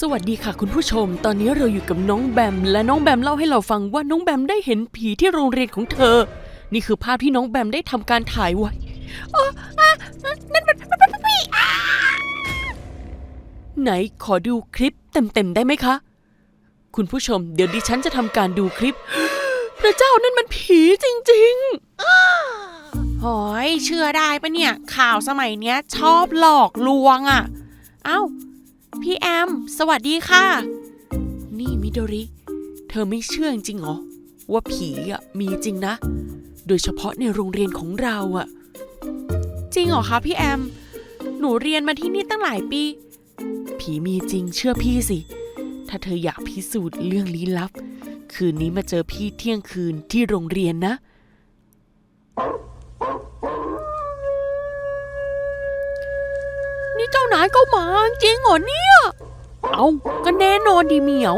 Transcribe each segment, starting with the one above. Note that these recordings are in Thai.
สวัสดีค่ะคุณผู้ชม ตอนนี้เราอยู่กับน้องแบม และน้องแบมเล่าให้เราฟังว่าน้องแบมได้เห็นผีที่โรงเรียนของเธอ นี่คือภาพที่น้องแบมได้ทำการถ่ายไว้อ๋ออะนั่นมันผีไหนขอดูคลิปเต็มๆได้ไหมคะ คุณผู้ชม เดี๋ยวดิฉันจะทำการดูคลิป พระเจ้านั่นมันผีจริงๆโอ้ยเชื่อได้ปะเนี่ย ข่าวสมัยเนี้ยชอบหลอกลวงอะ่ะ เอ้า พี่แอม สวัสดีค่ะ นี่มิโดริ เธอไม่เชื่อจริงเหรอ ว่าผีอะมีจริงนะ โดยเฉพาะในโรงเรียนของเราอะ จริงเหรอคะพี่แอม หนูเรียนมาที่นี่ตั้งหลายปี ผีมีจริงเชื่อพี่สิ ถ้าเธออยากพิสูจน์เรื่องลี้ลับ คืนนี้มาเจอพี่เที่ยงคืนที่โรงเรียนนะายก็มาจริงเหรอเนี่ย เอาก็แน่นอนดีเหมียว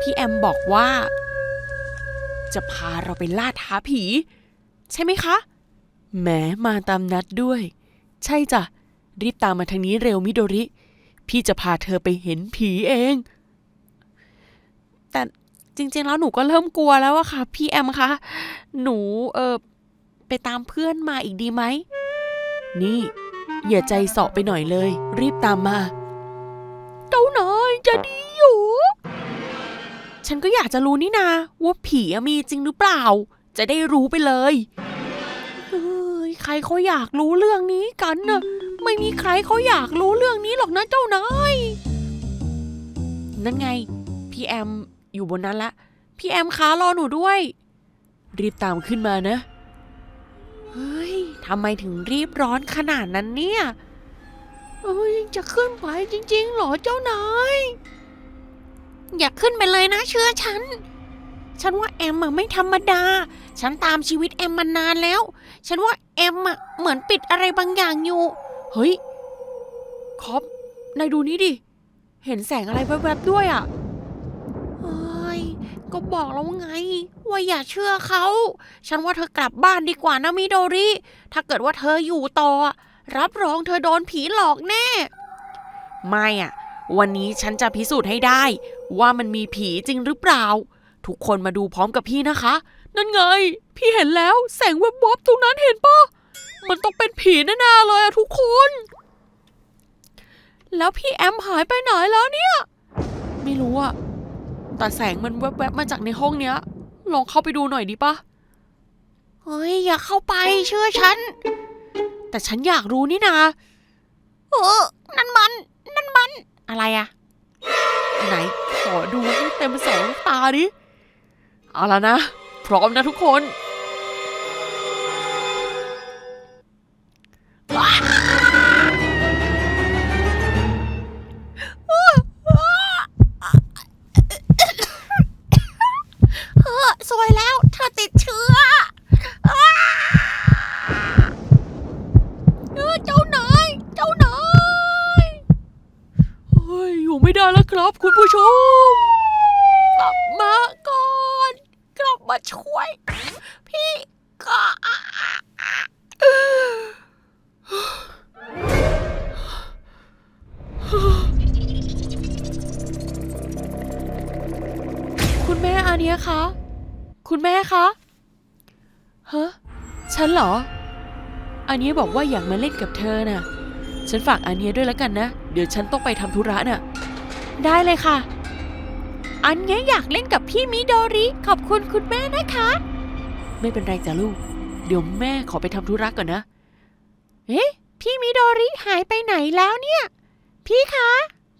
พี่แอมบอกว่า จะพาเราไปล่าท้าผี ใช่ไหมคะ แหมมาตามนัดด้วย ใช่จ้ะ รีบตามมาทางนี้เร็วมิโดริ พี่จะพาเธอไปเห็นผีเอง แต่จริงๆแล้วหนูก็เริ่มกลัวแล้วอะค่ะ พี่แอมคะ หนูเออไปตามเพื่อนมาอีกดีไหม นี่ อย่าใจเสาะไปหน่อยเลย รีบตามมา เจ้านายจะดีอยู่ ฉันก็อยากจะรู้นี่นาว่าผีอะมีจริงหรือเปล่า จะได้รู้ไปเลยเฮ้ยใครเขาอยากรู้เรื่องนี้กันน่ะไม่มีใครเขาอยากรู้เรื่องนี้หรอกนะเจ้านายนั่นไง พี่แอมอยู่บนนั้นละ พี่แอมคะรอหนูด้วย รีบตามขึ้นมานะ เฮ้ย ทำไมถึงรีบร้อนขนาดนั้นเนี่ยเอ้ยจะขึ้นไปจริงๆหรอเจ้านาย อย่าขึ้นไปเลยนะเชื่อฉัน ฉันว่าแอมอะไม่ธรรมดา ฉันตามชีวิตแอมมานานแล้ว ฉันว่าแอมอะเหมือนปิดอะไรบางอย่างอยู่ เฮ้ยคอปนายดูนี่ดิ เห็นแสงอะไรแวบๆด้วยอะเฮ้ย ก็บอกแล้วไง ว่าอย่าเชื่อเขา ฉันว่าเธอกลับบ้านดีกว่านะมิโดริ ถ้าเกิดว่าเธออยู่ต่อ รับรองเธอโดนผีหลอกแน่ ไม่อะ วันนี้ฉันจะพิสูจน์ให้ได้ ว่ามันมีผีจริงหรือเปล่า ทุกคนมาดูพร้อมกับพี่นะคะ นั่นไง พี่เห็นแล้วแสงแวบวบตรงนั้นเห็นปะมันต้องเป็นผีแน่ๆเลยอะทุกคน แล้วพี่แอมหายไปไหนแล้วเนี่ย แต่แสงมันแวบๆมาจากในห้องเนี้ย ลองเข้าไปดูหน่อยดิปะเฮ้ย อย่าเข้าไปเชื่อฉัน แต่ฉันอยากรู้นี่นาเออนั่นมัน นั่นมัน อะไรอะไหน ขอดูให้เต็มสองตาดิ เอาละนะ พร้อมนะทุกคน ครับ คุณผู้ชม กลับมาก่อน กลับมาช่วย พี่ก็คุณแม่อาเนี้ยคะ คุณแม่คะฮะฉันเหรออาเนี้ยบอกว่าอยากมาเล่นกับเธอน่ะ ฉันฝากอาเนี้ยด้วยแล้วกันนะ เดี๋ยวฉันต้องไปทำธุระน่ะ ได้เลยค่ะ อันเนี้ยอยากเล่นกับพี่มิโดริ ขอบคุณคุณแม่นะคะ ไม่เป็นไรจ้ะลูก เดี๋ยวแม่ขอไปทำธุระก่อนนะ เอ๊ะ พี่มิโดริหายไปไหนแล้วเนี่ย พี่คะ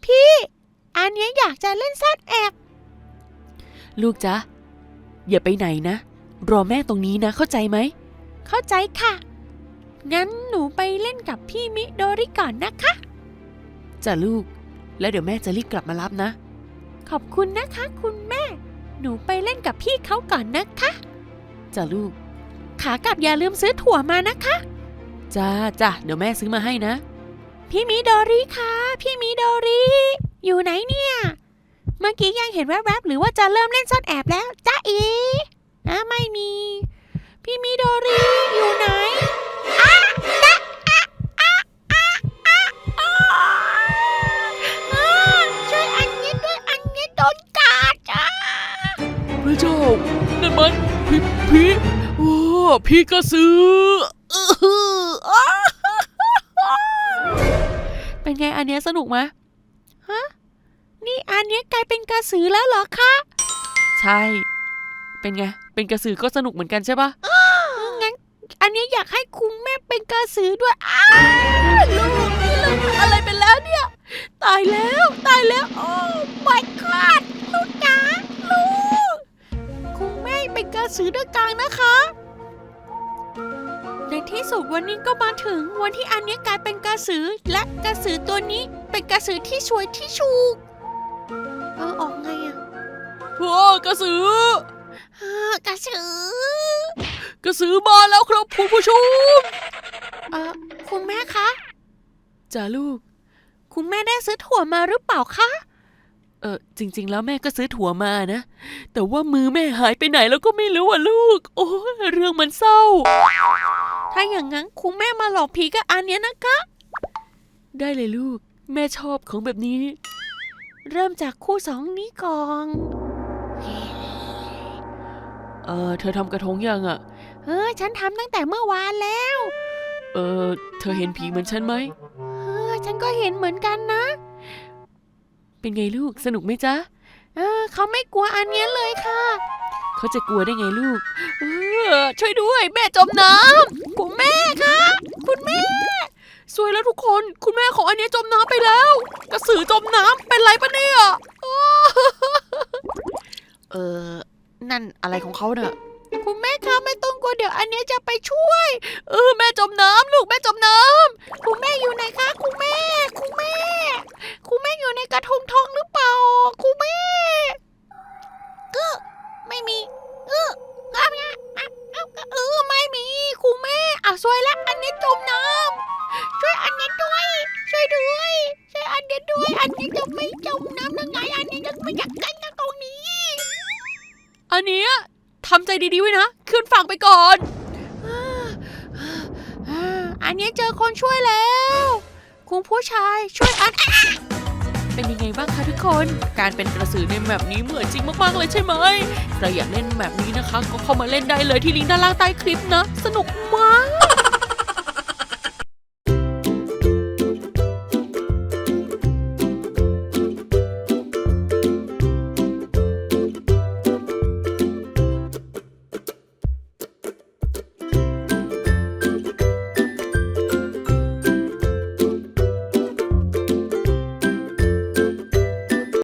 พี่ อันเนี้ยอยากจะเล่นซ่อนแอบ ลูกจ๊ะ อย่าไปไหนนะ รอแม่ตรงนี้นะ เข้าใจไหม เข้าใจค่ะ งั้นหนูไปเล่นกับพี่มิโดริก่อนนะคะ จ้ะลูก แล้วเดี๋ยวแม่จะรีบกลับมารับนะ ขอบคุณนะคะคุณแม่ หนูไปเล่นกับพี่เขาก่อนนะคะจ้ะลูก ขากลับอย่าลืมซื้อถั่วมานะคะ จ้าจ้ะเดี๋ยวแม่ซื้อมาให้นะ พี่มิโดริคะพี่มิโดริ อยู่ไหนเนี่ย เมื่อกี้ยังเห็นแวบๆหรือว่าจะเริ่มเล่นซ่อนแอบแล้วจ้าอีนะไม่มี พี่มิโดริอยู่ไหนอะ พี่กระสืออื้อหืออ้าเป็นไงอันเนี้ยสนุกไหมฮะ นี่อันเนี้ยกลายเป็นกระสือแล้วเหรอคะ ใช่ เป็นไง เป็นกระสือก็สนุกเหมือนกันใช่ปะงั้นอันเนี้ยอยากให้คุณแม่เป็นกระสือด้วยอ้าลูกนี่ลูกอะไรไปแล้วเนี่ย ตายแล้วตายแล้ว โอ้ my god ลูกจ๋าลูก คุณแม่เป็นกระสือด้วยกันนะคะใน ที่สุดวันนี้ก็มาถึงวันที่อันเนี้ยกลายเป็นกระสือ และกระสือตัวนี้เป็นกระสือที่สวยที่ชูกเออออกไงอะโอ้กระสืออ่ากระสือกระสือมาแล้วครับคุณผู้ชมเออคุณแม่คะจ้าลูก คุณแม่ได้ซื้อถั่วมาหรือเปล่าคะ เออจริง ๆ แล้วแม่ก็ซื้อถั่วมานะ แต่ว่ามือแม่หายไปไหนแล้วก็ไม่รู้อะลูก โอ้ยเรื่องมันเศร้า ถ้าอย่างนั้นคุณแม่มาหลอกผีกับอันเนี้ยนะคะ ได้เลยลูก แม่ชอบของแบบนี้ เริ่มจากคู่สองนี้ก่อนเออเธอทำกระทงยังอะเออ ฉันทำตั้งแต่เมื่อวานแล้ว เออ เธอเห็นผีเหมือนฉันไหมเออ ฉันก็เห็นเหมือนกันนะ เป็นไงลูกสนุกไหมจ๊ะ เออ เขาไม่กลัวอันเนี้ยเลยค่ะ เขาจะกลัวได้ไงลูก เออ ช่วยด้วย แม่จมน้ำ คุณแม่คะคุณแม่สวยแล้วทุกคน คุณแม่ของอันเนี้ยจมน้ำไปแล้ว กระสือจมน้ำเป็นไรปะเนี่ยเออนั่นอะไรของเขาเน่ะคุณแม่คะไม่ต้องกลัวเดี๋ยวอันเนี้ยจะไปช่วย เออแม่จมน้ำลูกแม่จมน้คุณแม่อยู่ไหนคะ คุณแม่ คุณแม่ คุณแม่อยู่ในกระทงทองหรือเปล่า ไม่อยากกันนะตรงนี้ อันเนี้ยทำใจดีๆไว้นะขึ้นฝั่งไปก่อน อันนี้เจอคนช่วยแล้ว คุณผู้ชายช่วยอันเป็นยังไงบ้างคะทุกคน การเป็นกระสือในแมปนี้เหมือนจริงมากๆเลยใช่ไหมใครอยากเล่นแมปนี้นะคะ ก็เข้ามาเล่นได้เลยที่ลิงก์ด้านล่างใต้คลิปนะ สนุกมาก